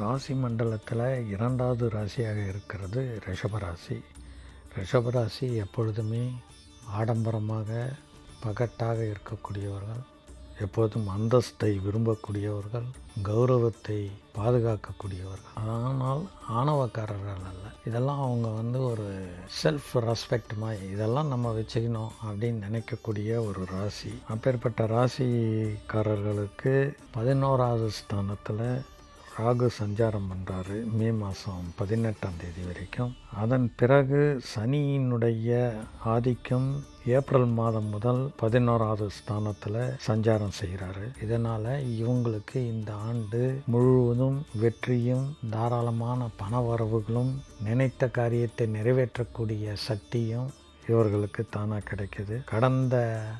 ராசி மண்டலத்தில் இரண்டாவது ராசியாக இருக்கிறது ரிஷபராசி. ரிஷபராசி எப்பொழுதுமே ஆடம்பரமாக பகட்டாக இருக்கக்கூடியவர்கள் எப்போதும் அந்தஸ்தை விரும்பக்கூடியவர்கள் கௌரவத்தை பாதுகாக்கக்கூடியவர்கள். ஆனால் ஆணவக்காரர்கள் அல்ல. இதெல்லாம் அவங்க வந்து ஒரு செல்ஃப் ரெஸ்பெக்ட் மாதிரி இதெல்லாம் நம்ம வச்சுக்கணும் அப்படின்னு நினைக்கக்கூடிய ஒரு ராசி. அப்பேற்பட்ட ராசிக்காரர்களுக்கு பதினோராவது ஸ்தானத்தில் ராகு சஞ்சாரம் பண்ணுறாரு மே மாதம் பதினெட்டாம் தேதி வரைக்கும். அதன் பிறகு சனியினுடைய ஆதிக்கம் ஏப்ரல் மாதம் முதல் பதினோராவது ஸ்தானத்தில் சஞ்சாரம் செய்கிறாரு இதனால் இவங்களுக்கு இந்த ஆண்டு முழுவதும் வெற்றியும் தாராளமான பண வரவுகளும் நினைத்த காரியத்தை நிறைவேற்றக்கூடிய சக்தியும் இவர்களுக்கு தானாக கிடைக்கிது. கடந்த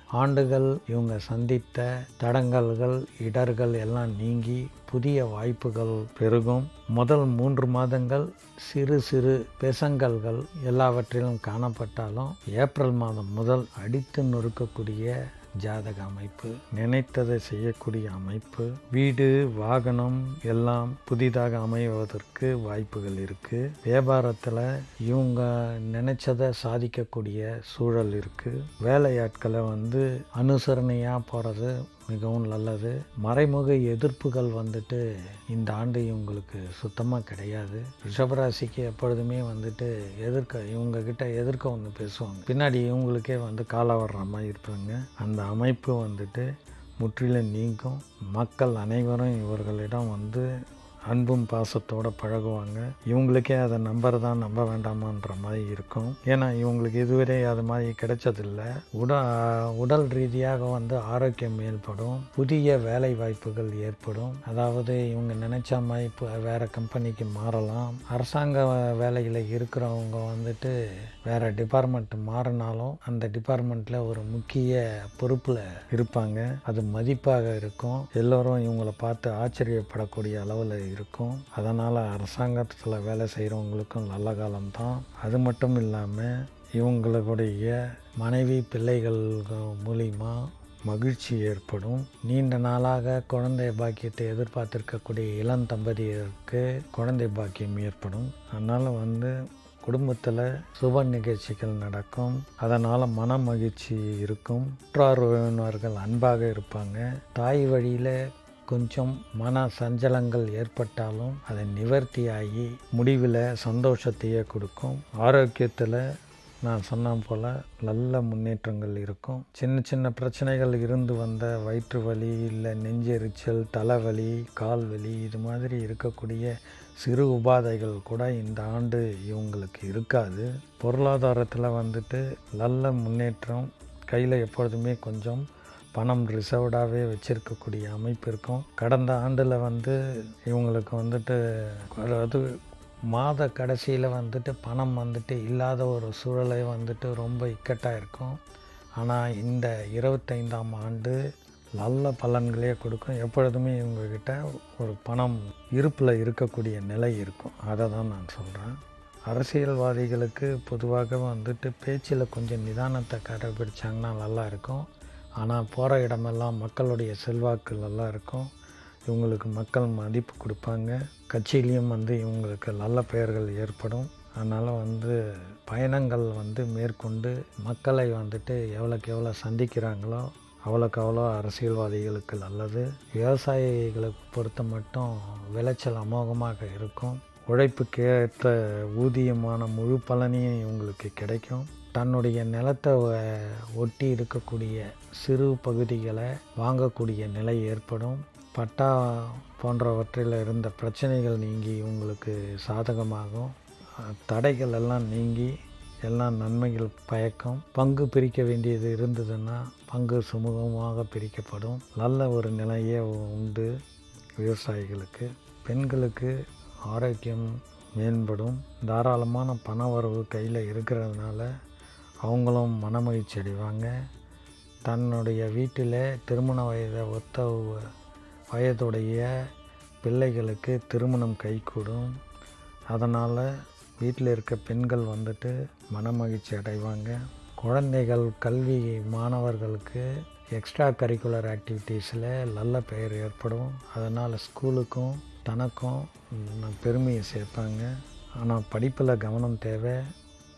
ஆண்டுகள் இவங்க சந்தித்த தடங்கல்கள் இடர்கள் எல்லாம் நீங்கி புதிய வாய்ப்புகள் பெருகும். முதல் மூன்று மாதங்கள் சிறு சிறு பெசங்கல்கள் எல்லாவற்றிலும் காணப்பட்டாலும் ஏப்ரல் மாதம் முதல் அடித்து நொறுக்கக்கூடிய ஜாதக அமைப்பு நினைத்ததை செய்யக்கூடிய அமைப்பு வீடு வாகனம் எல்லாம் புதிதாக அமைவதற்கு வாய்ப்புகள் இருக்குது வியாபாரத்தில் இவங்க நினைச்சதை சாதிக்கக்கூடிய சூழல் இருக்குது வேலையாட்களை வந்து அனுசரணையாக போகிறது மிகவும் நல்லது. மறைமுக எதிர்ப்புகள் வந்துட்டு இந்த ஆண்டு இவங்களுக்கு சுத்தமாக கிடையாது. ரிஷபராசிக்கு எப்பொழுதுமே வந்துட்டு எதிர்க்க இவங்க கிட்ட எதிர்க்க ஒன்று பேசுவாங்க. பின்னாடி இவங்களுக்கே வந்து கால வர்ற மாதிரி இருப்பாங்க. அந்த அமைப்பு வந்துட்டு முற்றிலும் நீங்கும். மக்கள் அனைவரும் இவர்களிடம் வந்து அன்பும் பாசத்தோடு பழகுவாங்க. இவங்களுக்கே அதை நம்புறதா நம்ப வேண்டாமான்ற மாதிரி இருக்கும். ஏன்னா இவங்களுக்கு இதுவரை அது மாதிரி கிடைச்சதில்ல. உட உடல் ரீதியாக வந்து ஆரோக்கியம் ஏற்படும் புதிய வேலை வாய்ப்புகள் ஏற்படும். அதாவது இவங்க நினைச்ச மாதிரி இப்போ வேறு கம்பெனிக்கு மாறலாம். அரசாங்க வேலையில் இருக்கிறவங்க வந்துட்டு வேறு டிபார்ட்மெண்ட் மாறினாலும் அந்த டிபார்ட்மெண்ட்டில் ஒரு முக்கிய பொறுப்பில் இருப்பாங்க. அது மதிப்பாக இருக்கும். எல்லோரும் இவங்களை பார்த்து ஆச்சரியப்படக்கூடிய அளவில் இருக்கும். அதனால் அரசாங்கத்தில் வேலை செய்கிறவங்களுக்கும் நல்ல காலம்தான். அது மட்டும் இல்லாமல் இவங்களுடைய மனைவி பிள்ளைகள் மூலிமா மகிழ்ச்சி ஏற்படும். நீண்ட நாளாக குழந்தை பாக்கியத்தை எதிர்பார்த்திருக்கக்கூடிய இளம் தம்பதியருக்கு குழந்தை பாக்கியம் ஏற்படும். அதனால் வந்து குடும்பத்தில் சுப நிகழ்ச்சிகள் நடக்கும். அதனால் மன மகிழ்ச்சி இருக்கும். உற்றார் உறவினர்கள் அன்பாக இருப்பாங்க. தாய் வழியில் கொஞ்சம் மன சஞ்சலங்கள் ஏற்பட்டாலும் அதை நிவர்த்தியாகி முடிவில் சந்தோஷத்தையே கொடுக்கும். ஆரோக்கியத்தில் நான் சொன்ன போல் நல்ல முன்னேற்றங்கள் இருக்கும். சின்ன சின்ன பிரச்சனைகள் இருந்து வந்த வயிற்று வலி இல்லை நெஞ்செரிச்சல் தலைவலி கால் வலி இது மாதிரி இருக்கக்கூடிய சிறு உபாதைகள் கூட இந்த ஆண்டு இவங்களுக்கு இருக்காது. பொருளாதாரத்தில் வந்துட்டு நல்ல முன்னேற்றம் கையில் எப்பொழுதுமே கொஞ்சம் பணம் ரிசர்வ்டாகவே வச்சுருக்கக்கூடிய அமைப்பு இருக்கும். கடந்த ஆண்டில் வந்து இவங்களுக்கு வந்துட்டு அதாவது மாத கடைசியில் வந்துட்டு பணம் வந்துட்டு இல்லாத ஒரு சூழலை வந்துட்டு ரொம்ப இக்கட்டாக இருக்கும். ஆனால் இந்த இருபத்தைந்தாம் ஆண்டு நல்ல பலன்களே கொடுக்கும். எப்பொழுதுமே இவங்கக்கிட்ட ஒரு பணம் இருப்பில் இருக்கக்கூடிய நிலை இருக்கும். அதை தான் நான் சொல்கிறேன் அரசியல்வாதிகளுக்கு பொதுவாக வந்துட்டு பேச்சில் கொஞ்சம் நிதானத்தை கடைபிடிச்சாங்கன்னா நல்லா இருக்கும். ஆனால் போகிற இடமெல்லாம் மக்களுடைய செல்வாக்கு எல்லாம் இருக்கும். இவங்களுக்கு மக்கள் மதிப்பு கொடுப்பாங்க. கட்சியிலையும் வந்து இவங்களுக்கு நல்ல பெயர்கள் ஏற்படும். அதனால் வந்து பயணங்கள் வந்து மேற்கொண்டு மக்களை வந்துட்டு எவ்வளோக்கு எவ்வளோ சந்திக்கிறாங்களோ அவ்வளோக்கு அவ்வளோ அரசியல்வாதிகளுக்கு நல்லது. விவசாயிகளுக்கு பொறுத்த மட்டும் விளைச்சல் அமோகமாக இருக்கும். உழைப்புக்கேற்ற ஊதியமான முழு பலனையும் இவங்களுக்கு கிடைக்கும். தன்னுடைய நிலத்தை ஒட்டி இருக்கக்கூடிய சிறு பகுதிகளை வாங்கக்கூடிய நிலை ஏற்படும். பட்டா போன்றவற்றில் இருந்த பிரச்சனைகள் நீங்கி உங்களுக்கு சாதகமாகும். தடைகள் எல்லாம் நீங்கி எல்லாம் நன்மைகள் பயக்கும். பங்கு பிரிக்க வேண்டியது இருந்ததுன்னா பங்கு சுமூகமாக பிரிக்கப்படும். நல்ல ஒரு நிலையே உண்டு விவசாயிகளுக்கு. பெண்களுக்கு ஆரோக்கியம் மேம்படும். தாராளமான பண வரவு கையில் இருக்கிறதுனால அவங்களும் மனமகிழ்ச்சி அடைவாங்க. தன்னுடைய வீட்டில் திருமண வயதை ஒத்த வயதுடைய பிள்ளைகளுக்கு திருமணம் கைகூடும். அதனால் வீட்டில் இருக்க பெண்கள் வந்துட்டு மனமகிழ்ச்சி அடைவாங்க. குழந்தைகள் கல்வி மாணவர்களுக்கு எக்ஸ்ட்ரா கரிக்குலர் ஆக்டிவிட்டீஸில் நல்ல பெயர் ஏற்படும். அதனால் ஸ்கூலுக்கும் தனக்கும் பெருமையை சேர்ப்பாங்க. ஆனால் படிப்பில் கவனம் தேவை.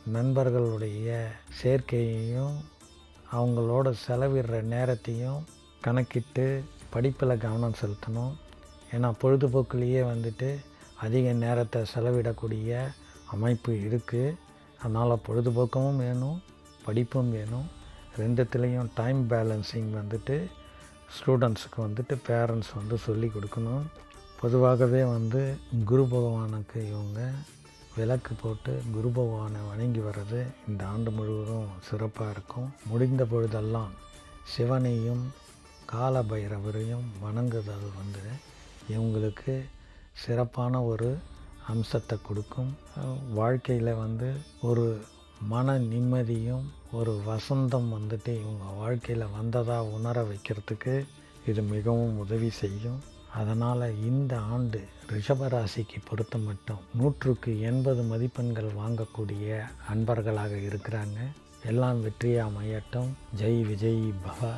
நண்பர்களுடைய சேர்க்கையையும் அவங்களோட செலவிடுற நேரத்தையும் கணக்கிட்டு படிப்பில் கவனம் செலுத்தணும். ஏன்னா பொழுதுபோக்குலேயே வந்துட்டு அதிக நேரத்தை செலவிடக்கூடிய அமைப்பு இருக்குது அதனால் பொழுதுபோக்கமும் வேணும் படிப்பும் வேணும். ரெண்டுத்துலேயும் டைம் பேலன்சிங் வந்துட்டு ஸ்டூடெண்ட்ஸுக்கு வந்துட்டு பேரண்ட்ஸ் வந்து சொல்லி கொடுக்கணும். பொதுவாகவே வந்து குரு பகவானுக்கு இவங்க விளக்கு போட்டு குரு பகவானை வணங்கி வர்றது இந்த ஆண்டு முழுவதும் சிறப்பாக இருக்கும். முடிந்த பொழுதெல்லாம் சிவனையும் கால பைரவரையும் வணங்குதல் வந்து இவங்களுக்கு சிறப்பான ஒரு அம்சத்தை கொடுக்கும். வாழ்க்கையில் வந்து ஒரு மன நிம்மதியும் ஒரு வசந்தம் வந்துட்டு இவங்க வாழ்க்கையில் வந்ததாக உணர வைக்கிறதுக்கு இது மிகவும் உதவி செய்யும். அதனால் இந்த ஆண்டு ரிஷபராசிக்கு பொறுத்த மட்டும் நூற்றுக்கு எண்பது மதிப்பெண்கள் வாங்கக்கூடிய அன்பர்களாக இருக்கிறாங்க. எல்லாம் வெற்றியாக அமையட்டும் ஜெய் விஜய் பவா.